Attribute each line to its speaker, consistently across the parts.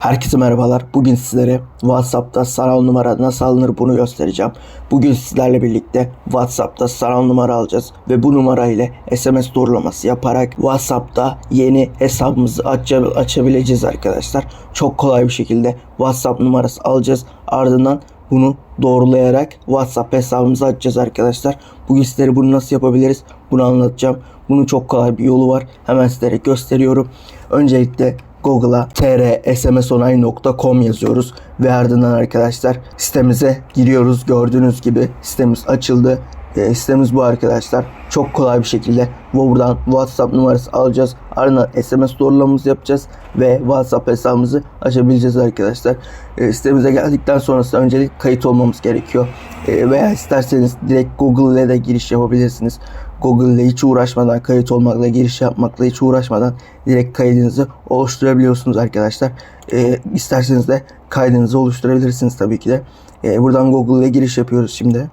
Speaker 1: Herkese merhabalar. Bugün sizlere WhatsApp'ta sanal numara nasıl alınır bunu göstereceğim. Bugün sizlerle birlikte WhatsApp'ta sanal numara alacağız ve bu numara ile SMS doğrulaması yaparak WhatsApp'ta yeni hesabımızı aça- açabileceğiz arkadaşlar. Çok kolay bir şekilde WhatsApp numarası alacağız. Ardından bunu doğrulayarak WhatsApp hesabımızı açacağız arkadaşlar. Bugün sizlere bunu nasıl yapabiliriz bunu anlatacağım. Bunun çok kolay bir yolu var. Hemen sizlere gösteriyorum. Öncelikle Google'a trsmsonay.com yazıyoruz ve ardından arkadaşlar sitemize giriyoruz. Gördüğünüz gibi sitemiz açıldı. E, sitemiz bu arkadaşlar. Çok kolay bir şekilde buradan WhatsApp numarası alacağız. Ardından SMS doğrulamamızı yapacağız ve WhatsApp hesabımızı açabileceğiz arkadaşlar. E, sitemize geldikten sonrasında öncelik kayıt olmamız gerekiyor. E, veya isterseniz direkt Google ile de giriş yapabilirsiniz. Google ile hiç uğraşmadan kayıt olmakla giriş yapmakla hiç uğraşmadan direkt kaydınızı oluşturabiliyorsunuz arkadaşlar. E, isterseniz de kaydınızı oluşturabilirsiniz tabii ki de. E, buradan Google ile giriş yapıyoruz şimdi.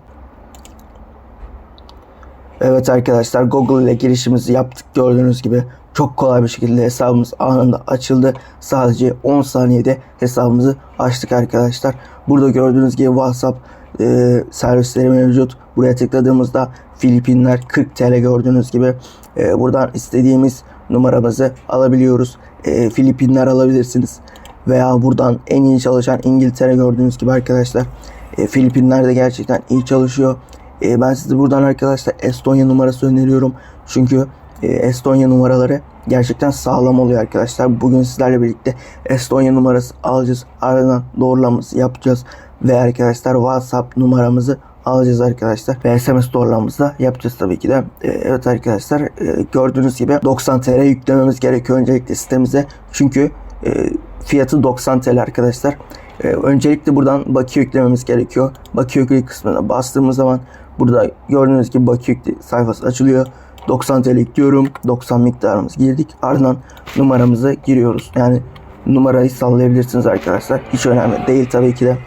Speaker 1: Evet arkadaşlar Google ile girişimizi yaptık gördüğünüz gibi çok kolay bir şekilde hesabımız anında açıldı. Sadece 10 saniyede hesabımızı açtık arkadaşlar. Burada gördüğünüz gibi WhatsApp e, servisleri mevcut. Buraya tıkladığımızda Filipinler 40 TL gördüğünüz gibi e, buradan istediğimiz numaramızı alabiliyoruz. E, Filipinler alabilirsiniz. Veya buradan en iyi çalışan İngiltere gördüğünüz gibi arkadaşlar. E, Filipinler de gerçekten iyi çalışıyor. E, ben size buradan arkadaşlar Estonya numarası öneriyorum. Çünkü e, Estonya numaraları gerçekten sağlam oluyor arkadaşlar. Bugün sizlerle birlikte Estonya numarası alacağız. Ardından doğrulamamızı yapacağız. Ve arkadaşlar WhatsApp numaramızı alacağız arkadaşlar. Ve SMS doğrulamamızı yapacağız tabii ki de. E, evet arkadaşlar e, gördüğünüz gibi 90 TL yüklememiz gerekiyor öncelikle sitemize. Çünkü e, fiyatı 90 TL arkadaşlar. E, öncelikle buradan bakiye yüklememiz gerekiyor. Bakiye yükle kısmına bastığımız zaman burada gördüğünüz gibi yükle sayfası açılıyor. 90 TL yüklüyorum. 90 miktarımız girdik. Ardından numaramızı giriyoruz. Yani numarayı sallayabilirsiniz arkadaşlar. Hiç önemli değil tabii ki de.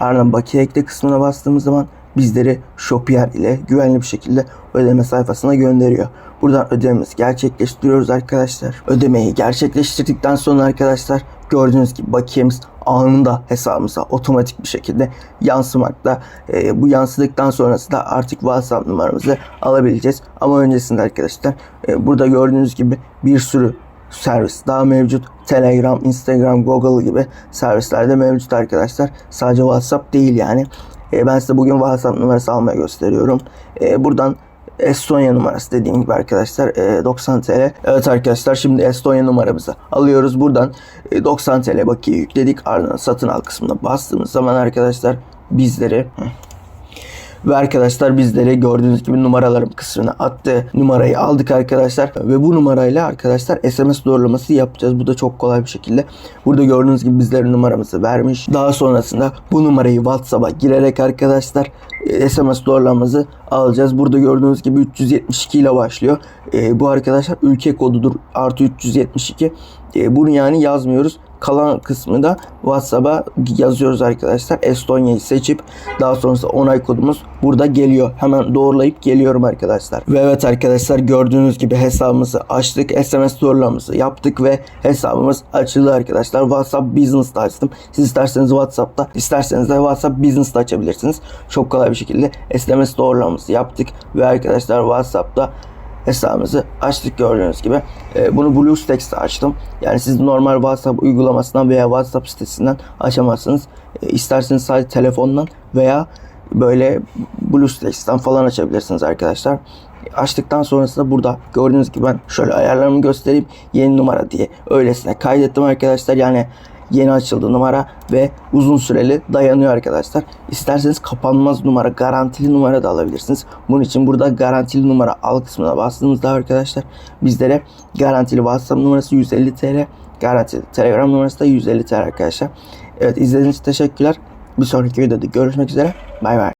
Speaker 1: Ardından bakiye ekle kısmına bastığımız zaman bizleri Shopier ile güvenli bir şekilde ödeme sayfasına gönderiyor. Buradan ödememizi gerçekleştiriyoruz arkadaşlar. Ödemeyi gerçekleştirdikten sonra arkadaşlar gördüğünüz gibi bakiyemiz anında hesabımıza otomatik bir şekilde yansımakta. Ee, bu yansıdıktan sonrasında artık WhatsApp numaramızı alabileceğiz. Ama öncesinde arkadaşlar e, burada gördüğünüz gibi bir sürü servis daha mevcut. Telegram, Instagram, Google gibi servisler de mevcut arkadaşlar. Sadece WhatsApp değil yani. E, ben size bugün WhatsApp numarası almaya gösteriyorum. E, buradan Estonya numarası dediğim gibi arkadaşlar e, 90 TL. Evet arkadaşlar şimdi Estonya numaramızı alıyoruz. Buradan e, 90 TL bakiye yükledik. Ardından satın al kısmına bastığımız zaman arkadaşlar bizleri ve arkadaşlar bizleri gördüğünüz gibi numaralarım kısmına attı. Numarayı aldık arkadaşlar. Ve bu numarayla arkadaşlar SMS doğrulaması yapacağız. Bu da çok kolay bir şekilde. Burada gördüğünüz gibi bizlere numaramızı vermiş. Daha sonrasında bu numarayı WhatsApp'a girerek arkadaşlar e, SMS doğrulamamızı alacağız. Burada gördüğünüz gibi 372 ile başlıyor. E, bu arkadaşlar ülke kodudur. Artı 372. E, bunu yani yazmıyoruz kalan kısmı da WhatsApp'a yazıyoruz arkadaşlar. Estonya'yı seçip daha sonrasında onay kodumuz burada geliyor. Hemen doğrulayıp geliyorum arkadaşlar. Ve evet arkadaşlar gördüğünüz gibi hesabımızı açtık. SMS doğrulamamızı yaptık ve hesabımız açıldı arkadaşlar. WhatsApp Business'ta açtım. Siz isterseniz WhatsApp'ta isterseniz de WhatsApp Business'ta açabilirsiniz. Çok kolay bir şekilde SMS doğrulamamızı yaptık ve arkadaşlar WhatsApp'ta hesabımızı açtık gördüğünüz gibi. E, bunu BlueStacks'te açtım. Yani siz normal WhatsApp uygulamasından veya WhatsApp sitesinden açamazsınız. E, isterseniz sadece telefondan veya böyle BlueStacks'ten falan açabilirsiniz arkadaşlar. Açtıktan sonrasında burada gördüğünüz gibi ben şöyle ayarlarımı göstereyim. Yeni numara diye öylesine kaydettim arkadaşlar. Yani yeni açıldı numara ve uzun süreli dayanıyor arkadaşlar. İsterseniz kapanmaz numara, garantili numara da alabilirsiniz. Bunun için burada garantili numara al kısmına bastığımızda arkadaşlar bizlere garantili WhatsApp numarası 150 TL, garantili Telegram numarası da 150 TL arkadaşlar. Evet izlediğiniz için teşekkürler. Bir sonraki videoda görüşmek üzere. Bay bay.